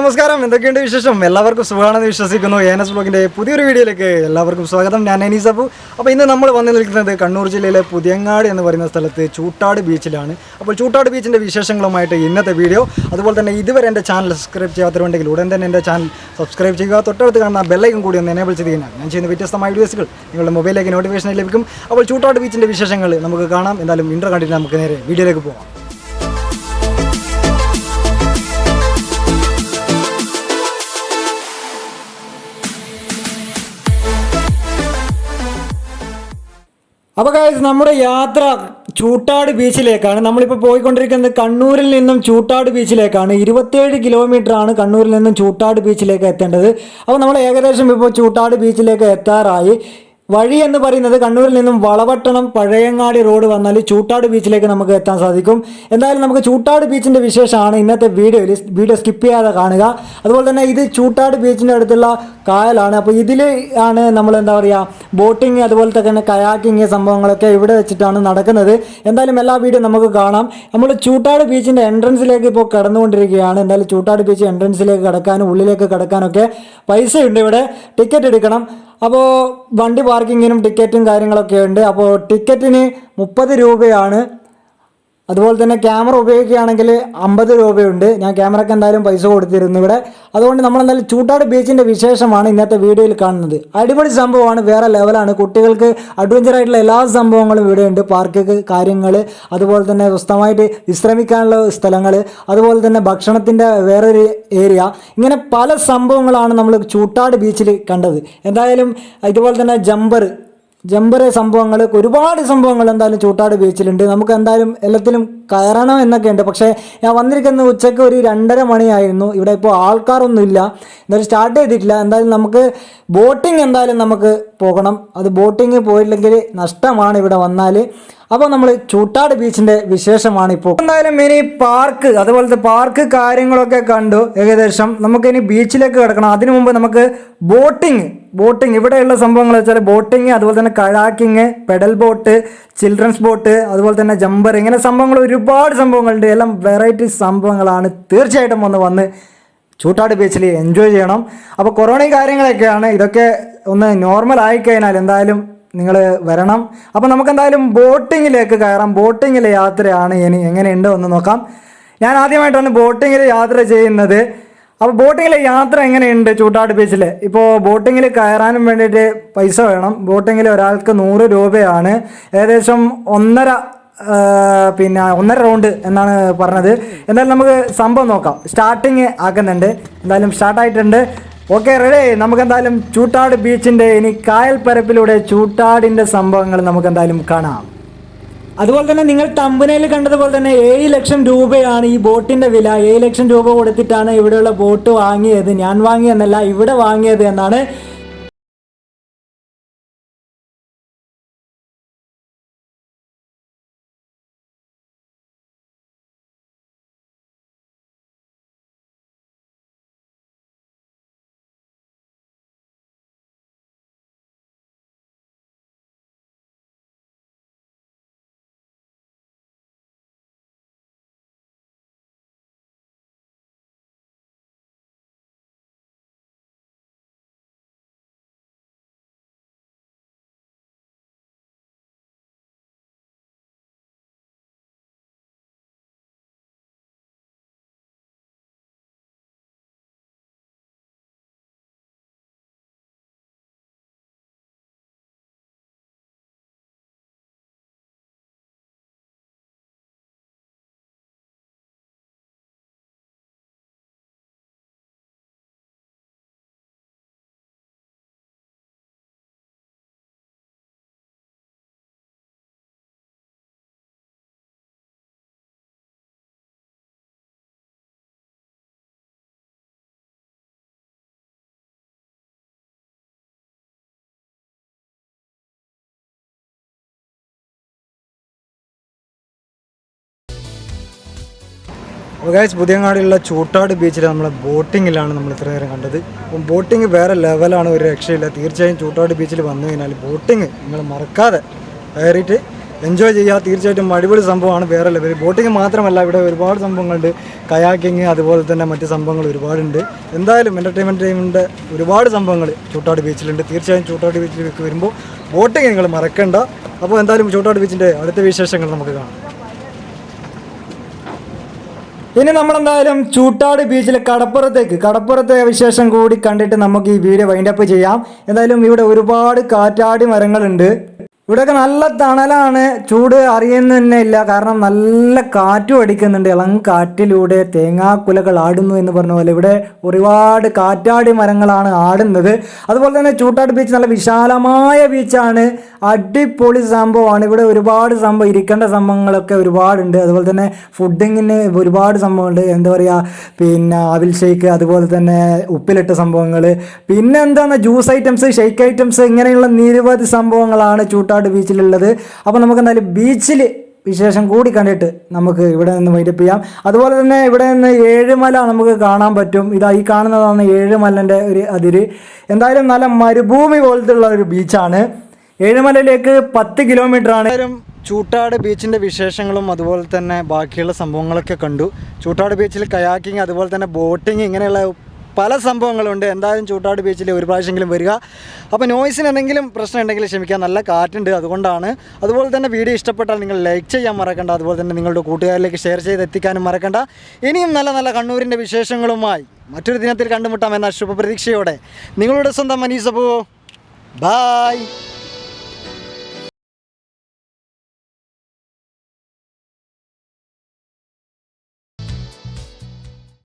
നമസ്കാരം. എന്തൊക്കെയുണ്ട് വിശേഷം? എല്ലാവർക്കും സുഖമാണെന്ന് വിശ്വസിക്കുന്നു. എൻ എസ് ബ്ലോഗിന്റെ പുതിയൊരു വീഡിയോയിലേക്ക് എല്ലാവർക്കും സ്വാഗതം. ഞാൻ അനീസ് അബു. അപ്പോൾ ഇന്ന് നമ്മൾ വന്നു നിൽക്കുന്നത് കണ്ണൂർ ജില്ലയിലെ പുതിയങ്ങാട് എന്ന് പറയുന്ന സ്ഥലത്ത് ചൂട്ടാട് ബീച്ചിലാണ്. അപ്പോൾ ചൂട്ടാട് ബീച്ചിന്റെ വിശേഷങ്ങളുമായിട്ട് ഇന്നത്തെ വീഡിയോ. അതുപോലെ തന്നെ ഇതുവരെ എന്റെ ചാനൽ സബ്സ്ക്രൈബ് ചെയ്യാത്തവരുണ്ടെങ്കിൽ ഉടൻ തന്നെ എന്റെ ചാനൽ സബ്സ്ക്രൈബ് ചെയ്യുക. തൊട്ടടുത്ത് കാണുന്ന ബെല്ലൈക്കും കൂടി ഒന്ന് എനേബിൾ ചെയ്ത് കഴിഞ്ഞാൽ ഞാൻ ചെയ്യുന്ന വ്യത്യസ്തമായ വീഡിയോസുകൾ നിങ്ങളുടെ മൊബൈലിലേക്ക് നോട്ടിഫിക്കേഷൻ ലഭിക്കും. അപ്പോൾ ചൂട്ടാട് ബീച്ചിന്റെ വിശേഷങ്ങൾ നമുക്ക് കാണാം. എന്തായാലും ഇന്റർ കണ്ടിട്ട് നമുക്ക് നേരെ വീഡിയോയിലേക്ക് പോകാം അപ്പോൾ കാര്യം നമ്മുടെ യാത്ര ചൂട്ടാട് ബീച്ചിലേക്കാണ്. നമ്മളിപ്പോൾ പോയിക്കൊണ്ടിരിക്കുന്നത് കണ്ണൂരിൽ നിന്നും ചൂട്ടാട് ബീച്ചിലേക്കാണ്. ഇരുപത്തേഴ് കിലോമീറ്റർ ആണ് കണ്ണൂരിൽ നിന്നും ചൂട്ടാട് ബീച്ചിലേക്ക് എത്തേണ്ടത്. അപ്പോൾ നമ്മൾ ഏകദേശം ഇപ്പോൾ ചൂട്ടാട് ബീച്ചിലേക്ക് എത്താറായി. വഴി എന്ന് പറയുന്നത് കണ്ണൂരിൽ നിന്നും വളവട്ടണം പഴയങ്ങാടി റോഡ് വന്നാൽ ചൂട്ടാട് ബീച്ചിലേക്ക് നമുക്ക് എത്താൻ സാധിക്കും. എന്തായാലും നമുക്ക് ചൂട്ടാട് ബീച്ചിന്റെ വിശേഷമാണ് ഇന്നത്തെ വീഡിയോയിൽ. വീഡിയോ സ്കിപ്പ് ചെയ്യാതെ കാണുക. അതുപോലെ തന്നെ ഇത് ചൂട്ടാട് ബീച്ചിന്റെ അടുത്തുള്ള കായലാണ്. അപ്പോൾ ഇതിൽ ആണ് നമ്മൾ എന്താ പറയുക ബോട്ടിങ് അതുപോലെ തന്നെ കയാക്കിങ് സംഭവങ്ങളൊക്കെ ഇവിടെ വെച്ചിട്ടാണ് നടക്കുന്നത്. എന്തായാലും എല്ലാ വീഡിയോ നമുക്ക് കാണാം. നമ്മൾ ചൂട്ടാട് ബീച്ചിന്റെ എൻട്രൻസിലേക്ക് ഇപ്പോൾ കടന്നുകൊണ്ടിരിക്കുകയാണ്. എന്തായാലും ചൂട്ടാട് ബീച്ച് എൻട്രൻസിലേക്ക് കടക്കാനും ഉള്ളിലേക്ക് കടക്കാനൊക്കെ പൈസയുണ്ട് ഇവിടെ. ടിക്കറ്റ് എടുക്കണം. അപ്പോൾ വണ്ടി പാർക്കിങ്ങിനും ടിക്കറ്റും കാര്യങ്ങളൊക്കെ ഉണ്ട്. അപ്പോൾ ടിക്കറ്റിന് മുപ്പത് രൂപയാണ് അതുപോലെ തന്നെ ക്യാമറ ഉപയോഗിക്കുകയാണെങ്കിൽ അമ്പത് രൂപയുണ്ട്. ഞാൻ ക്യാമറയ്ക്ക് എന്തായാലും പൈസ കൊടുത്തിരുന്നു ഇവിടെ. അതുകൊണ്ട് നമ്മൾ എന്തായാലും ചൂട്ടാട് ബീച്ചിന്റെ വിശേഷമാണ് ഇന്നത്തെ വീഡിയോയിൽ കാണുന്നത്. അടിപൊളി സംഭവമാണ്. വേറെ ലെവലാണ് കുട്ടികൾക്ക് അഡ്വഞ്ചർ ആയിട്ടുള്ള എല്ലാ സംഭവങ്ങളും ഇവിടെ ഉണ്ട്. പാർക്ക് കാര്യങ്ങൾ അതുപോലെ തന്നെ സ്വസ്ഥമായിട്ട് വിശ്രമിക്കാനുള്ള സ്ഥലങ്ങൾ അതുപോലെ തന്നെ ഭക്ഷണത്തിന്റെ വേറൊരു ഏരിയ ഇങ്ങനെ പല സംഭവങ്ങളാണ് നമ്മൾ ചൂട്ടാട് ബീച്ചിൽ കണ്ടത്. എന്തായാലും ഇതുപോലെ തന്നെ ജമ്പർ ജമ്പറ് സംഭവങ്ങൾ ഒരുപാട് സംഭവങ്ങൾ എന്തായാലും ചൂട്ടാട് ബീച്ചിലുണ്ട്. നമുക്ക് എന്തായാലും എല്ലാത്തിലും കയറണം എന്നൊക്കെ ഉണ്ട് പക്ഷേ ഞാൻ വന്നിരിക്കുന്ന ഉച്ചയ്ക്ക് ഒരു രണ്ടര മണിയായിരുന്നു. ഇവിടെ ഇപ്പോൾ ആൾക്കാരൊന്നും ഇല്ല എന്തായാലും സ്റ്റാർട്ട് ചെയ്തിട്ടില്ല. എന്തായാലും നമുക്ക് ബോട്ടിംഗ് എന്തായാലും നമുക്ക് പോകണം. അത് ബോട്ടിങ് പോയില്ലെങ്കിൽ നഷ്ടമാണ് ഇവിടെ വന്നാൽ അപ്പോൾ നമ്മൾ ചൂട്ടാട് ബീച്ചിന്റെ വിശേഷമാണ് ഇപ്പോൾ. എന്തായാലും ഇനി പാർക്ക് അതുപോലത്തെ പാർക്ക് കാര്യങ്ങളൊക്കെ കണ്ടു. ഏകദേശം നമുക്കിനി ബീച്ചിലേക്ക് കിടക്കണം. അതിനു മുമ്പ് നമുക്ക് ബോട്ടിങ് ബോട്ടിങ്. ഇവിടെയുള്ള സംഭവങ്ങൾ വെച്ചാൽ ബോട്ടിങ് അതുപോലെ തന്നെ kayaking pedal boat children's boat അതുപോലെ തന്നെ ജമ്പർ ഇങ്ങനെ സംഭവങ്ങൾ ഒരുപാട് സംഭവങ്ങളുണ്ട്. എല്ലാം വെറൈറ്റി സംഭവങ്ങളാണ്. തീർച്ചയായിട്ടും ഒന്ന് വന്ന് ചൂട്ടാട് ബീച്ചിൽ എൻജോയ് ചെയ്യണം. അപ്പോൾ കൊറോണയും കാര്യങ്ങളൊക്കെയാണ്. ഇതൊക്കെ ഒന്ന് നോർമൽ ആയിക്കഴിഞ്ഞാൽ എന്തായാലും നിങ്ങൾ വരണം. അപ്പോൾ നമുക്ക് എന്തായാലും ബോട്ടിങ്ങിലേക്ക് കയറാം. ബോട്ടിങ്ങിലെ യാത്രയാണ് ഇനി എങ്ങനെയുണ്ട് എന്ന് നോക്കാം. ഞാൻ ആദ്യമായിട്ടാണ് ബോട്ടിങ്ങിൽ യാത്ര ചെയ്യുന്നത്. അപ്പോൾ ബോട്ടിങ്ങിലെ യാത്ര എങ്ങനെയുണ്ട് ചൂട്ടാട് ബീച്ചിൽ ഇപ്പോൾ ബോട്ടിങ്ങിൽ കയറാനും വേണ്ടിയിട്ട് പൈസ വേണം. ബോട്ടിങ്ങിൽ ഒരാൾക്ക് നൂറ് രൂപയാണ്. ഏകദേശം ഒന്നര പിന്നെ ഒന്നര റൗണ്ട് എന്നാണ് പറഞ്ഞത്. എന്തായാലും നമുക്ക് സംഭവം നോക്കാം. സ്റ്റാർട്ടിങ് ആക്കുന്നുണ്ട്. എന്തായാലും സ്റ്റാർട്ടായിട്ടുണ്ട് ഓക്കെ റെഡി നമുക്ക് എന്തായാലും ചൂട്ടാട് ബീച്ചിന്റെ ഇനി കായൽ പരപ്പിലൂടെ ചൂട്ടാടിന്റെ സംഭവങ്ങൾ നമുക്ക് എന്തായാലും കാണാം. അതുപോലെ തന്നെ നിങ്ങൾ തമ്പനയിൽ കണ്ടതുപോലെ തന്നെ ഏഴ് ലക്ഷം രൂപയാണ് ഈ ബോട്ടിന്റെ വില. ഏഴ് ലക്ഷം രൂപ കൊടുത്തിട്ടാണ് ഇവിടെയുള്ള ബോട്ട് വാങ്ങിയത്. ഞാൻ വാങ്ങിയെന്നല്ല ഇവിടെ വാങ്ങിയത് എന്നാണ് ഗൈസ് പുതിയങ്ങാടിയുള്ള ചൂട്ടാട് ബീച്ചിൽ നമ്മൾ ബോട്ടിങ്ങിലാണ് നമ്മൾ ഇത്ര നേരം കണ്ടത്. അപ്പം ബോട്ടിങ് വേറെ ലെവലാണ് ഒരു രക്ഷയില്ല. തീർച്ചയായും ചൂട്ടാട് ബീച്ചിൽ വന്നു കഴിഞ്ഞാൽ ബോട്ടിങ് നിങ്ങൾ മറക്കാതെ കയറിയിട്ട് എൻജോയ് ചെയ്യുക. തീർച്ചയായിട്ടും അടിപൊളി സംഭവമാണ് വേറെ ലെവൽ ബോട്ടിങ് മാത്രമല്ല ഇവിടെ ഒരുപാട് സംഭവങ്ങളുണ്ട്. കയാക്കിങ് അതുപോലെ തന്നെ മറ്റ് സംഭവങ്ങൾ ഒരുപാടുണ്ട്. എന്തായാലും എന്റർടൈൻമെന്റ് ടൈമിന്റെ ഒരുപാട് സംഭവങ്ങൾ ചൂട്ടാട് ബീച്ചിലുണ്ട് തീർച്ചയായും ചൂട്ടാട് ബീച്ചിലേക്ക് വരുമ്പോൾ ബോട്ടിങ് നിങ്ങൾ മറക്കണ്ട. അപ്പോൾ എന്തായാലും ചൂട്ടാട് ബീച്ചിന്റെ അടുത്ത വിശേഷങ്ങൾ നമുക്ക് കാണാം. ഇനി നമ്മളെന്തായാലും ചൂട്ടാട് ബീച്ചിലെ കടപ്പുറത്തേക്ക് കടപ്പുറത്തെ വിശേഷം കൂടി കണ്ടിട്ട് നമുക്ക് ഈ വീഡിയോ വൈൻഡപ്പ് ചെയ്യാം. എന്തായാലും ഇവിടെ ഒരുപാട് കാറ്റാടി മരങ്ങളുണ്ട്. ഇവിടെയൊക്കെ നല്ല തണലാണ്. ചൂട് അറിയുന്നു തന്നെ ഇല്ല. കാരണം നല്ല കാറ്റും അടിക്കുന്നുണ്ട്. ഇളം കാറ്റിലൂടെ തേങ്ങാക്കുലകൾ ആടുന്നു എന്ന് പറഞ്ഞ പോലെ ഇവിടെ ഒരുപാട് കാറ്റാടി മരങ്ങളാണ് ആടുന്നത്. അതുപോലെ തന്നെ ചൂട്ടാട് ബീച്ച് നല്ല വിശാലമായ ബീച്ചാണ് അടിപൊളി സംഭവമാണ്. ഇവിടെ ഒരുപാട് സംഭവം ഇരിക്കേണ്ട സംഭവങ്ങളൊക്കെ ഒരുപാടുണ്ട്. അതുപോലെ തന്നെ ഫുഡിങ്ങിന് ഒരുപാട് സംഭവമുണ്ട് എന്താ പറയുക പിന്നെ അവിൽ ഷെയ്ക്ക് അതുപോലെ തന്നെ ഉപ്പിലിട്ട സംഭവങ്ങൾ പിന്നെ എന്താണ് ജ്യൂസ് ഐറ്റംസ് ഷെയ്ക്ക് ഐറ്റംസ് ഇങ്ങനെയുള്ള നിരവധി സംഭവങ്ങളാണ് ചൂട്ടാട് ബീച്ചിലുള്ളത്. അപ്പോൾ നമുക്ക് എന്തായാലും ബീച്ചിൽ വിശേഷം കൂടി കണ്ടിട്ട് നമുക്ക് ഇവിടെ നിന്ന് വൈൻഡപ്പ് ചെയ്യാം. അതുപോലെ തന്നെ ഇവിടെ നിന്ന് ഏഴുമല നമുക്ക് കാണാൻ പറ്റും. ഇതാ ഈ കാണുന്നതാണ് ഏഴുമലന്റെ ഒരു അതിര്. എന്തായാലും നല്ല മരുഭൂമി പോലത്തെ ഉള്ള ഒരു ബീച്ചാണ്. ഏഴുമലയിലേക്ക് പത്ത് കിലോമീറ്റർ ആണ്. ചൂട്ടാട് ബീച്ചിന്റെ വിശേഷങ്ങളും അതുപോലെ തന്നെ ബാക്കിയുള്ള സംഭവങ്ങളൊക്കെ കണ്ടു. ചൂട്ടാട് ബീച്ചിൽ കയാക്കിങ് അതുപോലെ തന്നെ ബോട്ടിങ് ഇങ്ങനെയുള്ള പല സംഭവങ്ങളുണ്ട്. എന്തായാലും ചൂട്ടാട് ബീച്ചിൽ ഒരു പ്രാവശ്യമെങ്കിലും വരിക. അപ്പോൾ നോയ്സിന് എന്തെങ്കിലും പ്രശ്നം ഉണ്ടെങ്കിൽ ക്ഷമിക്കാൻ നല്ല കാറ്റുണ്ട് അതുകൊണ്ടാണ്. അതുപോലെ തന്നെ വീഡിയോ ഇഷ്ടപ്പെട്ടാൽ നിങ്ങൾ ലൈക്ക് ചെയ്യാൻ മറക്കണ്ട. അതുപോലെ തന്നെ നിങ്ങളുടെ കൂട്ടുകാരിലേക്ക് ഷെയർ ചെയ്ത് എത്തിക്കാനും മറക്കണ്ട. ഇനിയും നല്ല നല്ല കണ്ണൂരിന്റെ വിശേഷങ്ങളുമായി മറ്റൊരു ദിനത്തിൽ കണ്ടുമുട്ടാം എന്ന ശുഭപ്രതീക്ഷയോടെ നിങ്ങളുടെ സ്വന്തം മനീസപ്പോ ബായ്